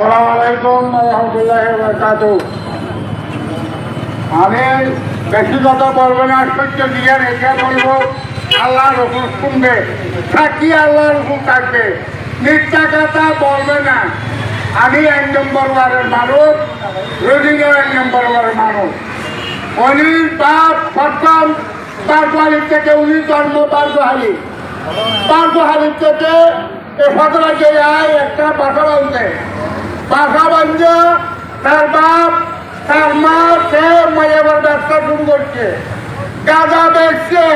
আমি বলব না, সত্য বলব আল্লাহ শুনবে, থাকি আল্লাহ থাকবে। মিথ্যা কথা বলবে না। আমি এক নম্বর ওয়ার্ডের মানুষ রোজিনও এক নম্বর ওয়ার্ডের মানুষ। উনি বাপ প্রথম বারবাহালি থেকে উনি জন্ম বারবাহালি বারবাহালি থেকে এ ফতরা জেলায় একটা বাসা বাঁধছে তার বাপ, তার মা, সে মায়ের ব্যবসা শুরু করছে। গাঁজা বেচছে।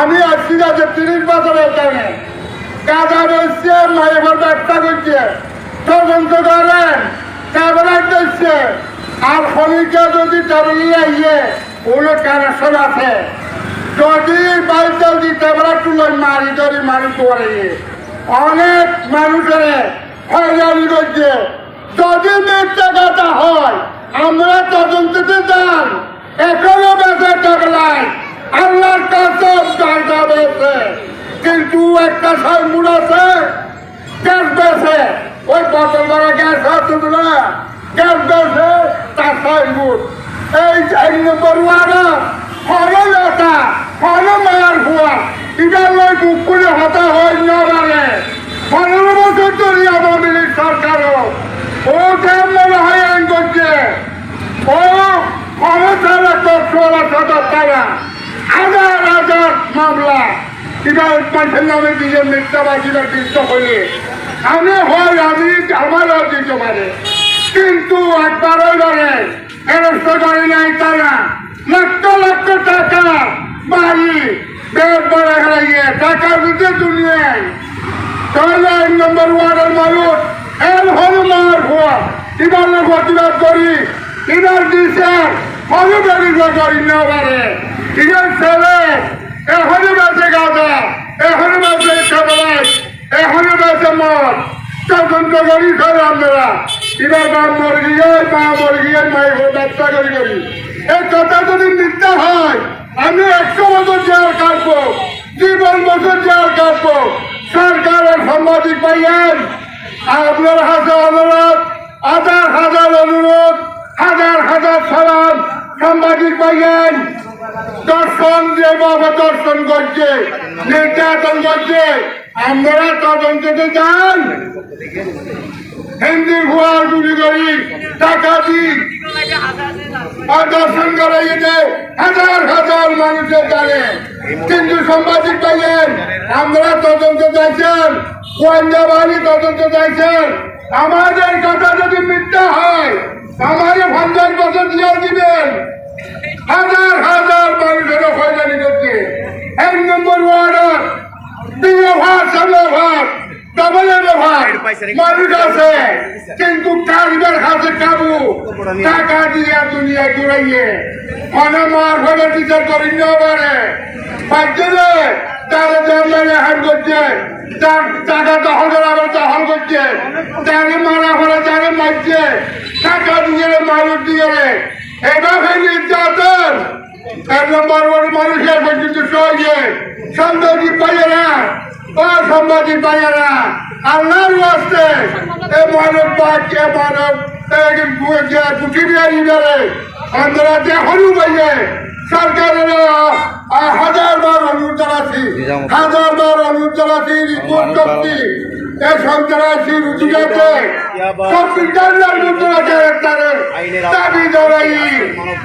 আমি আসছি যাচ্ছে তিরিশ বছর এখানে গাঁজা বেচছে মায়ের ব্যবসা করছে। তদন্ত করেন ট্যাবলেট দিচ্ছে আর খনিকে যদি ট্যাবলেট আইয়ে, ওগুলো কানেকশন আছে। যদি বাড়িতে যদি ট্যাবলেট তুলে মারি ধরি মারি করে অনেক মানুষের হয়রানি করছে। মিথ্যা কথা হয়, আমরা তদন্ততে যান এখনও বেঁচে থাকলাই আল্লাহর কাছে জায়গা পেয়েছে কিন্তু একটা সাইমুড আছে, গ্যাস বেছে ওই বোতল ভরা গ্যাস আছে না? গ্যাস বেছে তার সাইমুড এই চার নম্বর ওয়ার্ডা হলো নেতা হলো মায়ার ভুয়া। এটার লই বুক করে হতা হয় না পারে পনেরো বছর ধরে আওয়ামী লীগ সরকারও আইন করছে? ও ক্ষমতার একটা ষোলো সদর তারা। হাজার হাজার মামলা। এটা মানুষের নামে দিয়ে মিথ্যাবাদীরা দিতে হলে আমি হয় আমি আমারও দিতে পারে কিন্তু একবারও ধরে ফেরস্ত করে নাই তারা। লক্ষ লক্ষ টাকা, বাড়ি বেদ বড় হারিয়ে টাকা দিতে দুনিয়ায়। তাহলে এক নম্বর ওয়ার্ডের মানুষ এর হল মার ভুয়া। এবার প্রতিবাদ করি। দিছে হলে বেরিয়ে করি না পারে এবার ছেলে, এখনই বেঁচে গাঁদা এখনই বেঁচে খাবার এখনই বেঁচে মদ তদন্ত করি করে আমরা এবার মা মরে গিয়ে, মা মরে গিয়ে, মাই ব্যবসা করি করি। এই কথা যদি মিথ্যা হয়, আমি একশো বছর জেল কাটবো। জীবন বছর জেল কাটবো। সরকারের সাংবাদিক পাইয়েন। আপনার হাতে অনুরোধ, হাজার হাজার অনুরোধ, হাজার হাজার সালাম। সাংবাদিক পাইয়েন দর্শন যেভাবে দর্শন করছে, নির্যাতন করছে আমরা তদন্ততে যান হিন্দি ভুয়ার গুলি করি, টাকা দিই আর দর্শন করাইতে হাজার হাজার মানুষের জানে কিন্তু সাংবাদিক পাইলেন আমরা তদন্ত চাইছেন গোয়েন্দা বাহিনী তদন্ত চাইছেন আমাদের কথা যদি মিথ্যা হয় আমাদের পঞ্চাশ বছর দিয়ে দিবেন। হাজার হাজার মানুষের হয়রানি করছে। এক নম্বর ওয়ার্ডার মানুষ আছে, কিন্তু হাতে পাচ্ছে তারা টাকা দখল করে আবার করছে। তারে মারা ফলে তারে মারছে। টাকা দিয়ে মানুষ দিয়ে এভাবে নির্যাতন। এক নম্বর ওর মানুষের পর্যন্ত সহজে সাংবাদিক পাইয়েরা সাংবাদিক পাইয়েরা। আল্লাহর ওয়াস্তে এ মানব বাক্যে মানব পুঁথি দিয়ে দিবে আমরা দেখনু পাইয়ে সরকারের এ সন্ত্রাসী রুচি আছে সব বিজ্ঞানের মধ্যে আছে তাদের দাবি জড়াই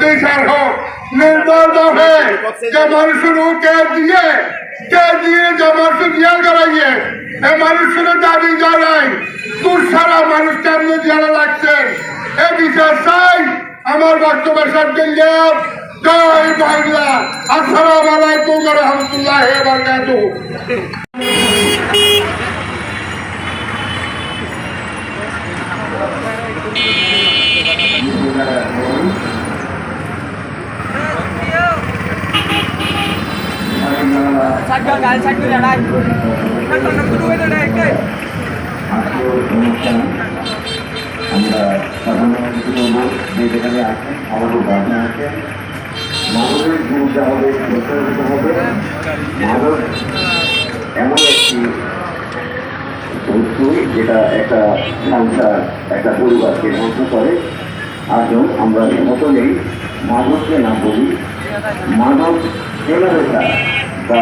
দেশের হোক নির্দল দফে যে মানুষের কে দিয়ে কে দিয়ে যে মানুষ দিয়া করাইয়ে এ মানুষের দাবি তোর সারা মানুষ কেমন যারা লাগছেন এ বিচার চাই আমার বক্তব্য সজ্জন জয় বাংলা। আসসালাম আলাইকুম রহমতুল্লাহ সাইকেল গাল সাইকেল লড়াই সাইকেল না শুরু হয়ে লড়াই একটাই আজকের অনুষ্ঠান আমরা সাধারণত বলব যে যেখানে আছেন আমাদের বাসা আছে মানবের জিনিস আমাদের প্রচারিত হবে মানব এমন একটি বস্তু যেটা একটা সংসার একটা পরিবারকে ধ্বংস করে আসুন আমরা সকলেই মাদককে না বলি মাদক কেনাবেচা বা